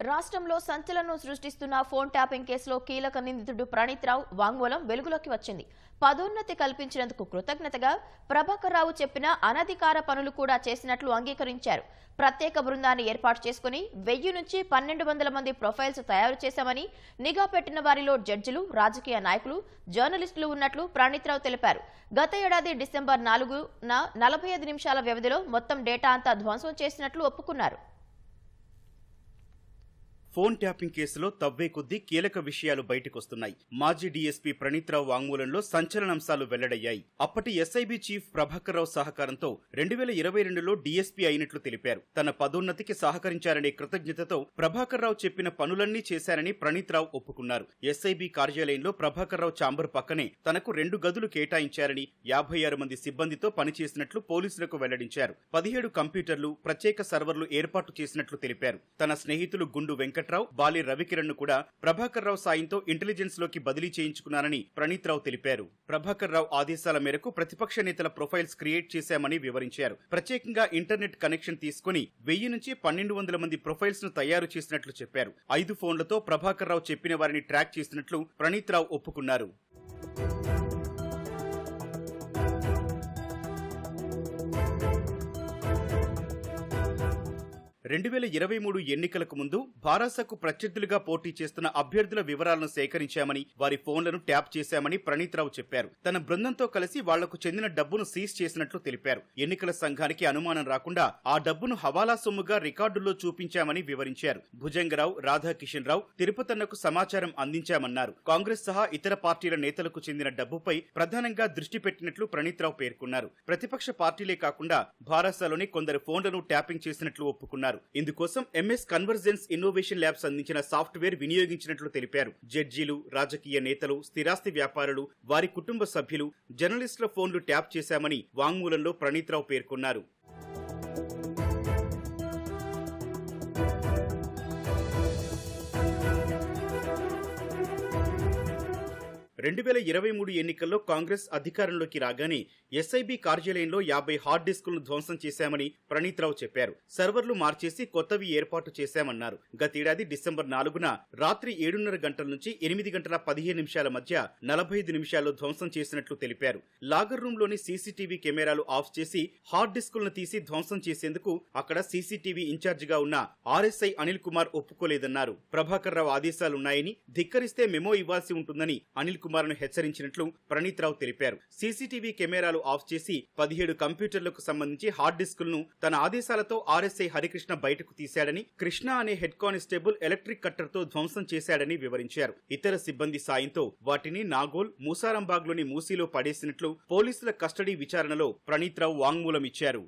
రాష్ట్రంలో సంచలనం సృష్టిస్తున్న phone tapping కేసులో కీలక నిందితుడు ప్రణీత్ రావు వాంగ్మూలం వెలుగులోకి వచ్చింది. పదోన్నతి కల్పించినందుకు కృతజ్ఞతగా ప్రభాకర్ రావు చెప్పిన అనధికార పనులు కూడా చేసినట్లు అంగీకరించారు. ప్రత్యేక బృందాన్ని ఏర్పాటు చేసుకుని వెయ్యి నుంచి పన్నెండు వందల మంది ప్రొఫైల్స్ తయారు చేశామని నిఘా పెట్టిన వారిలో జడ్జిలు రాజకీయ నాయకులు జర్నలిస్టులు ఉన్నట్లు ప్రణీత్ రావు తెలిపారు. గత ఏడాది డిసెంబర్ నాలుగున నలభై ఐదు నిమిషాల వ్యవధిలో మొత్తం డేటా అంతా ధ్వంసం చేసినట్లు ఒప్పుకున్నారు. ఫోన్ ట్యాపింగ్ కేసులో తవ్వే కొద్దీ కీలక విషయాలు బయటకొస్తున్నాయి. మాజీ డీఎస్పీ ప్రణీత్రావు వాంగ్మూలంలో సంచలనాంశాలు వెల్లడయ్యాయి. అప్పటి ఎస్ఐబి చీఫ్ ప్రభాకర్ రావు సహకారంతో రెండు వేల ఇరవై రెండులో డీఎస్పీ అయినట్లు తెలిపారు. తన పదోన్నతికి సహకరించారనే కృతజ్ఞతతో ప్రభాకర్ రావు చెప్పిన పనులన్నీ చేశారని ప్రణీత్ రావు ఒప్పుకున్నారు. ఎస్ఐబి కార్యాలయంలో ప్రభాకర్ రావు చాంబర్ పక్కనే తనకు రెండు గదులు కేటాయించారని యాభై ఆరు మంది సిబ్బందితో పనిచేసినట్లు పోలీసులకు వెల్లడించారు. పదిహేడు కంప్యూటర్లు ప్రత్యేక సర్వర్లు ఏర్పాటు చేసినట్లు తెలిపారు. తన స్నేహితులు గుండు వెంకట వెంకట్రావు బాలి రవికిరణ్ను కూడా ప్రభాకర్ రావు సాయంతో ఇంటెలిజెన్స్లోకి బదిలీ చేయించుకున్నారని ప్రణీత్ రావు తెలిపారు. ప్రభాకర్ రావు ఆదేశాల మేరకు ప్రతిపక్ష నేతల ప్రొఫైల్స్ క్రియేట్ చేశామని వివరించారు. ప్రత్యేకంగా ఇంటర్నెట్ కనెక్షన్ తీసుకుని వెయ్యి నుంచి పన్నెండు వందల మంది ప్రొఫైల్స్ను తయారు చేసినట్లు చెప్పారు. ఐదు ఫోన్లతో ప్రభాకర్ రావు చెప్పిన వారిని ట్రాక్ చేసినట్లు ప్రణీత్ రావు ఒప్పుకున్నారు. రెండు వేల ఇరవై మూడు ఎన్నికలకు ముందు భారాసకు ప్రత్యర్థులుగా పోటీ చేస్తున్న అభ్యర్థుల వివరాలను సేకరించామని వారి ఫోన్లను ట్యాప్ చేశామని ప్రణీత్ రావు చెప్పారు. తన బృందంతో కలిసి వాళ్ళకు చెందిన డబ్బును సీజ్ చేసినట్లు తెలిపారు. ఎన్నికల సంఘానికి అనుమానం రాకుండా ఆ డబ్బును హవాలా సొమ్ముగా రికార్డుల్లో చూపించామని వివరించారు. భుజంగరావు రాధాకిషన్ రావు తిరుపతన్నకు సమాచారం అందించామన్నారు. కాంగ్రెస్ సహా ఇతర పార్టీల నేతలకు చెందిన డబ్బుపై ప్రధానంగా దృష్టి పెట్టినట్లు ప్రణీత్ రావు పేర్కొన్నారు. ప్రతిపక్ష పార్టీలే కాకుండా భారాసలోని కొందరు ఫోన్లను ట్యాపింగ్ చేసినట్లు ఒప్పుకున్నారు. ఇందుకోసం ఎంఎస్ కన్వర్జెన్స్ ఇన్నోవేషన్ ల్యాబ్స్ అందించిన సాఫ్ట్వేర్ వినియోగించినట్లు తెలిపారు. జడ్జీలు రాజకీయ నేతలు స్థిరాస్తి వ్యాపారులు వారి కుటుంబ సభ్యులు జర్నలిస్టుల ఫోన్లు ట్యాప్ చేశామని వాంగ్మూలంలో ప్రణీత్ రావు పేర్కొన్నారు. రెండు వేల ఇరవై మూడు ఎన్నికల్లో కాంగ్రెస్ అధికారంలోకి రాగానే ఎస్ఐబి కార్యాలయంలో యాభై హార్డ్ డిస్కులను ధ్వంసం చేశామని ప్రణీత్ రావు చెప్పారు. సర్వర్లు మార్చేసి కొత్తవి ఏర్పాటు చేశామన్నారు. గతేడాది డిసెంబర్ నాలుగున రాత్రి ఏడున్నర గంటల నుంచి ఎనిమిది గంటల పదిహేను నిమిషాల మధ్య నలభై ఐదు నిమిషాల్లో ధ్వంసం చేసినట్లు తెలిపారు. లాగర్ రూమ్లోని సీసీటీవీ కెమెరాలు ఆఫ్ చేసి హార్డ్ డిస్కులను తీసి ధ్వంసం చేసేందుకు అక్కడ సీసీటీవీ ఇన్ఛార్జిగా ఉన్న ఆర్ఎస్ఐ అనిల్ కుమార్ ఒప్పుకోలేదన్నారు. ప్రభాకర్ రావు ఆదేశాలున్నాయని ధిక్కరిస్తే మెమో ఇవ్వాల్సి ఉంటుందని అనిల్ కుమార్ను హెచ్చరించినట్లు ప్రణీత్ రావు తెలిపారు. సీసీటీవీ కెమెరాలు ఆఫ్ చేసి పదిహేడు కంప్యూటర్లకు సంబంధించి హార్డ్ డిస్కులను తన ఆదేశాలతో ఆర్ఎస్ఐ హరికృష్ణ బయటకు తీశాడని కృష్ణ అనే హెడ్ కానిస్టేబుల్ ఎలక్ట్రిక్ కట్టర్తో ధ్వంసం చేశాడని వివరించారు. ఇతర సిబ్బంది సాయంతో వాటిని నాగోల్ మూసారంబాగ్లోని మూసీలో పడేసినట్లు పోలీసుల కస్టడీ విచారణలో ప్రణీత్ రావు వాంగ్మూలం ఇచ్చారు